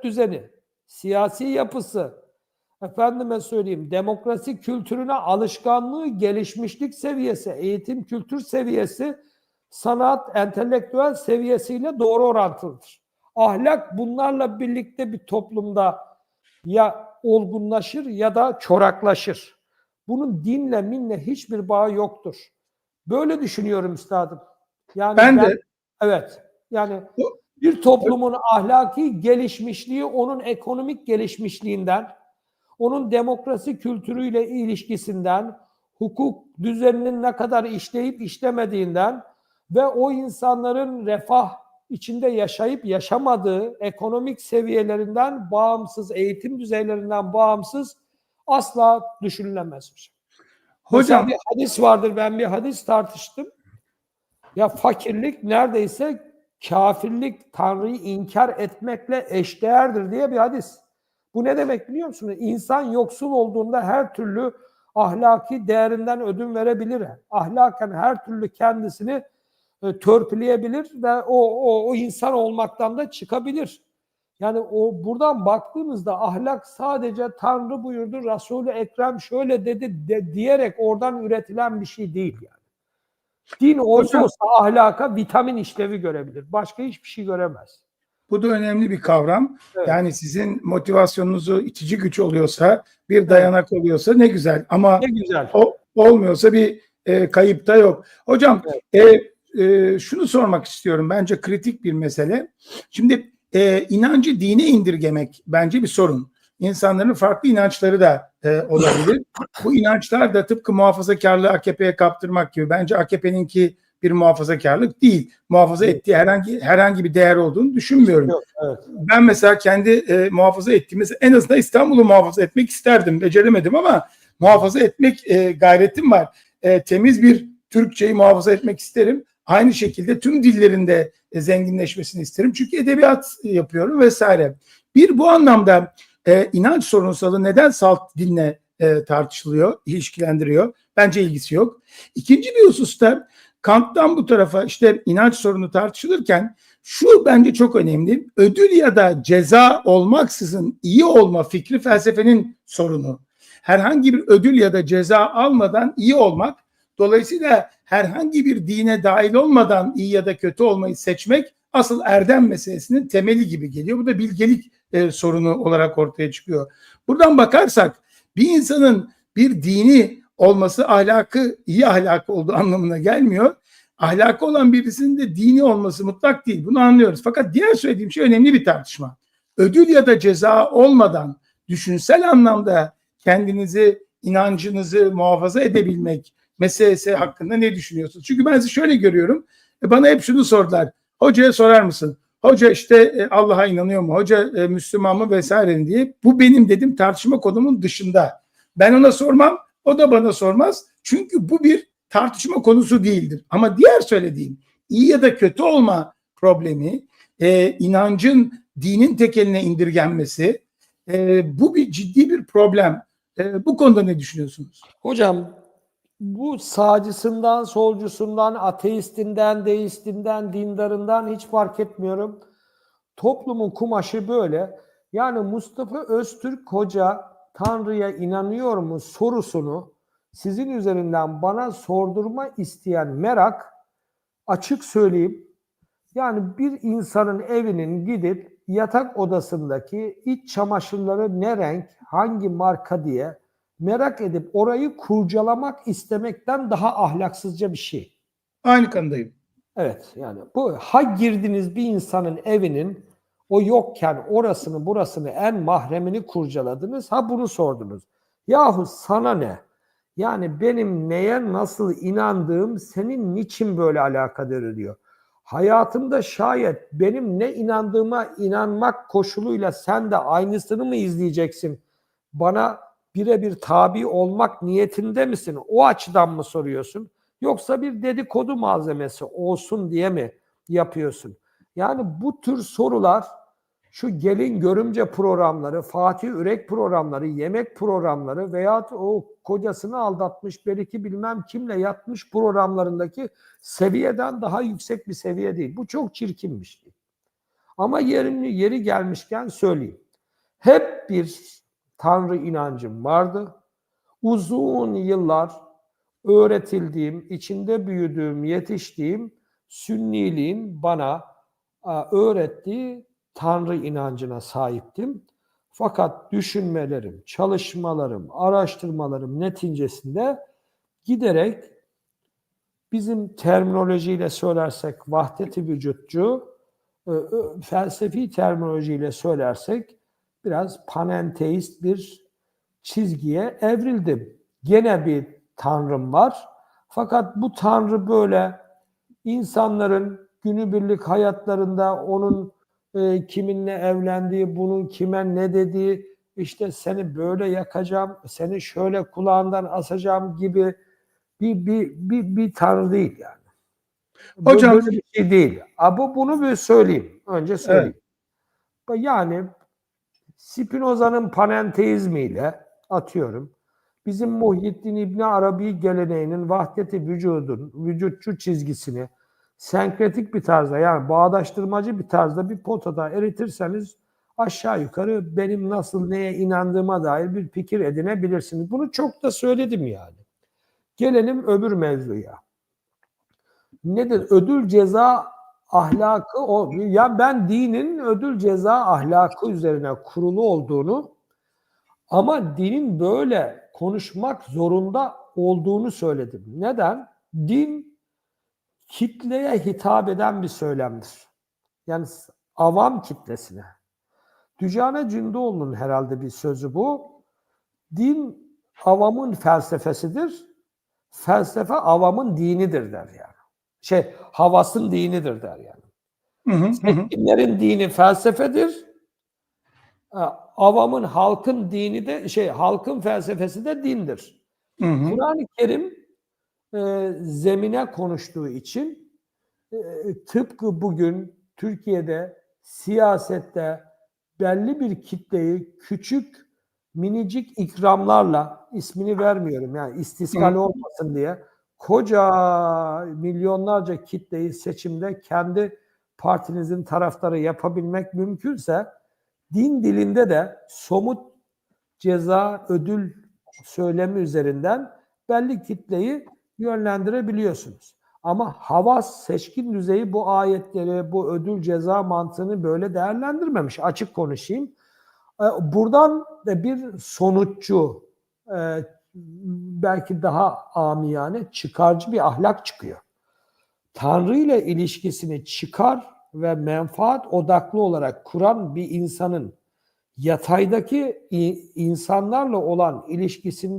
devlet düzeni, siyasi yapısı, efendime söyleyeyim demokrasi kültürüne alışkanlığı, gelişmişlik seviyesi, eğitim kültür seviyesi, sanat, entelektüel seviyesiyle doğru orantılıdır. Ahlak bunlarla birlikte bir toplumda ya olgunlaşır ya da çoraklaşır. Bunun dinle minle hiçbir bağı yoktur. Böyle düşünüyorum üstadım. Yani Ben de- evet. Yani Bu- bir toplumun ahlaki gelişmişliği onun ekonomik gelişmişliğinden, onun demokrasi kültürüyle ilişkisinden, hukuk düzeninin ne kadar işleyip işlemediğinden ve o insanların refah içinde yaşayıp yaşamadığı ekonomik seviyelerinden bağımsız, eğitim düzeylerinden bağımsız asla düşünülemez. Mesela Hocam bir hadis vardır. Ben bir hadis tartıştım. Ya fakirlik neredeyse kafirlik, Tanrı'yı inkar etmekle eşdeğerdir diye bir hadis. Bu ne demek biliyor musunuz? İnsan yoksul olduğunda her türlü ahlaki değerinden ödün verebilir. Ahlaken her türlü kendisini e, törpüleyebilir ve o, o, o insan olmaktan da çıkabilir. Yani o buradan baktığımızda ahlak sadece Tanrı buyurdu, Resulü Ekrem şöyle dedi de, diyerek oradan üretilen bir şey değil yani. Din olsa ahlaka vitamin işlevi görebilir. Başka hiçbir şey göremez. bu da önemli bir kavram. Evet. Yani sizin motivasyonunuzu itici güç oluyorsa, bir dayanak oluyorsa ne güzel. Ama Ne güzel. o olmuyorsa bir e, kayıp da yok. Hocam e, e, şunu sormak istiyorum. Bence kritik bir mesele. Şimdi e, inancı dine indirgemek bence bir sorun. İnsanların farklı inançları da e, olabilir. Bu inançlar da tıpkı muhafazakarlığı AKP'ye kaptırmak gibi. Bence AKP'ninki bir muhafazakarlık değil. Muhafaza ettiği herhangi herhangi bir değer olduğunu düşünmüyorum. Yok, evet. Ben mesela kendi e, muhafaza ettiğimiz en azından İstanbul'u muhafaza etmek isterdim. Beceremedim ama muhafaza etmek e, gayretim var. E, temiz bir Türkçeyi muhafaza etmek isterim. Aynı şekilde tüm dillerinde e, zenginleşmesini isterim. Çünkü edebiyat yapıyorum vesaire. Bir bu anlamda e, inanç sorunsalı neden salt dinle e, tartışılıyor, ilişkilendiriyor? Bence ilgisi yok. İkinci bir hususta Kant'tan bu tarafa işte inanç sorunu tartışılırken şu bence çok önemli. Ödül ya da ceza olmaksızın iyi olma fikri felsefenin sorunu. Herhangi bir ödül ya da ceza almadan iyi olmak, dolayısıyla herhangi bir dine dahil olmadan iyi ya da kötü olmayı seçmek asıl erdem meselesinin temeli gibi geliyor. Bu da bilgelik e, sorunu olarak ortaya çıkıyor. Buradan bakarsak bir insanın bir dini olması ahlakı iyi ahlakı olduğu anlamına gelmiyor. Ahlakı olan birisinin de dini olması mutlak değil. Bunu anlıyoruz. Fakat diğer söylediğim şey önemli bir tartışma. Ödül ya da ceza olmadan düşünsel anlamda kendinizi, inancınızı muhafaza edebilmek meselesi hakkında ne düşünüyorsunuz? Çünkü ben sizi şöyle görüyorum. E, Bana hep şunu sordular. Hocaya sorar mısın? Hoca işte e, Allah'a inanıyor mu? Hoca e, Müslüman mı vesaire diye. Bu benim dedim tartışma konumun dışında. Ben ona sormam, o da bana sormaz. Çünkü bu bir tartışma konusu değildir. Ama diğer söylediğim iyi ya da kötü olma problemi, e, inancın dinin tekeline indirgenmesi, e, bu bir ciddi bir problem. E, bu konuda ne düşünüyorsunuz? Hocam bu sağcısından, solcusundan, ateistinden, deistinden, dindarından hiç fark etmiyorum. Toplumun kumaşı böyle. Yani Mustafa Öztürk Hoca Tanrı'ya inanıyor mu sorusunu sizin üzerinden bana sordurma isteyen merak açık söyleyeyim. Yani bir insanın evinin gidip yatak odasındaki iç çamaşırları ne renk, hangi marka diye merak edip orayı kurcalamak istemekten daha ahlaksızca bir şey. Aynı kanıdayım. Evet yani bu ha girdiniz bir insanın evinin o yokken orasını burasını en mahremini kurcaladınız ha bunu sordunuz. Yahu sana ne? Yani benim neye nasıl inandığım senin niçin böyle alakadar ediyor. Hayatımda şayet benim ne inandığıma inanmak koşuluyla sen de aynısını mı izleyeceksin? Bana birebir tabi olmak niyetinde misin? O açıdan mı soruyorsun? Yoksa bir dedikodu malzemesi olsun diye mi yapıyorsun? Yani bu tür sorular şu gelin görümce programları, Fatih Ürek programları, yemek programları veya o kocasını aldatmış belki bilmem kimle yatmış programlarındaki seviyeden daha yüksek bir seviye değil. Bu çok çirkin bir şey. Ama yerini yeri gelmişken söyleyeyim. Hep bir Tanrı inancım vardı. Uzun yıllar öğretildiğim, içinde büyüdüğüm, yetiştiğim Sünniliğin bana öğrettiği Tanrı inancına sahiptim. Fakat düşünmelerim, çalışmalarım, araştırmalarım neticesinde giderek bizim terminolojiyle söylersek vahdeti vücutçu, e, felsefi terminolojiyle söylersek biraz panenteist bir çizgiye evrildim. Gene bir tanrım var. Fakat bu tanrı böyle insanların günübirlik hayatlarında onun e, kiminle evlendiği, bunun kime ne dediği, işte seni böyle yakacağım, seni şöyle kulağından asacağım gibi bir bir bir, bir tanrı değil yani. Hocam- böyle bir şey değil. Ama bunu bir söyleyeyim. Önce söyleyeyim. Yani Spinoza'nın panenteizmiyle atıyorum. Bizim Muhyiddin İbni Arabi geleneğinin vahdeti vücudun, vücutçu çizgisini senkretik bir tarzda yani bağdaştırmacı bir tarzda bir potada eritirseniz aşağı yukarı benim nasıl neye inandığıma dair bir fikir edinebilirsiniz. Bunu çok da söyledim yani. Gelelim öbür mevzuya. Nedir? Ödül ceza ahlakı o. Ya ben dinin ödül ceza ahlakı üzerine kurulu olduğunu ama dinin böyle konuşmak zorunda olduğunu söyledim. Neden? Din kitleye hitap eden bir söylemdir. Yani avam kitlesine. Dücane Cündoğlu'nun herhalde bir sözü bu. Din avamın felsefesidir. Felsefe avamın dinidir der yani. Şey havasın dinidir der yani. Hı hı, hı hı. Dinlerin dini felsefedir. Avamın halkın dini de şey halkın felsefesi de dindir. Kur'an-ı Kerim e, zemine konuştuğu için e, tıpkı bugün Türkiye'de siyasette belli bir kitleyi küçük minicik ikramlarla ismini vermiyorum yani istiskal olmasın diye koca milyonlarca kitleyi seçimde kendi partinizin taraftarı yapabilmek mümkünse din dilinde de somut ceza ödül söylemi üzerinden belli kitleyi yönlendirebiliyorsunuz. Ama havas seçkin düzeyi bu ayetleri, bu ödül ceza mantığını böyle değerlendirmemiş. Açık konuşayım. Ee, Buradan da bir sonuççu, e, belki daha amiyane çıkarcı bir ahlak çıkıyor. Tanrı ile ilişkisini çıkar ve menfaat odaklı olarak kuran bir insanın yataydaki insanlarla olan ilişkisinde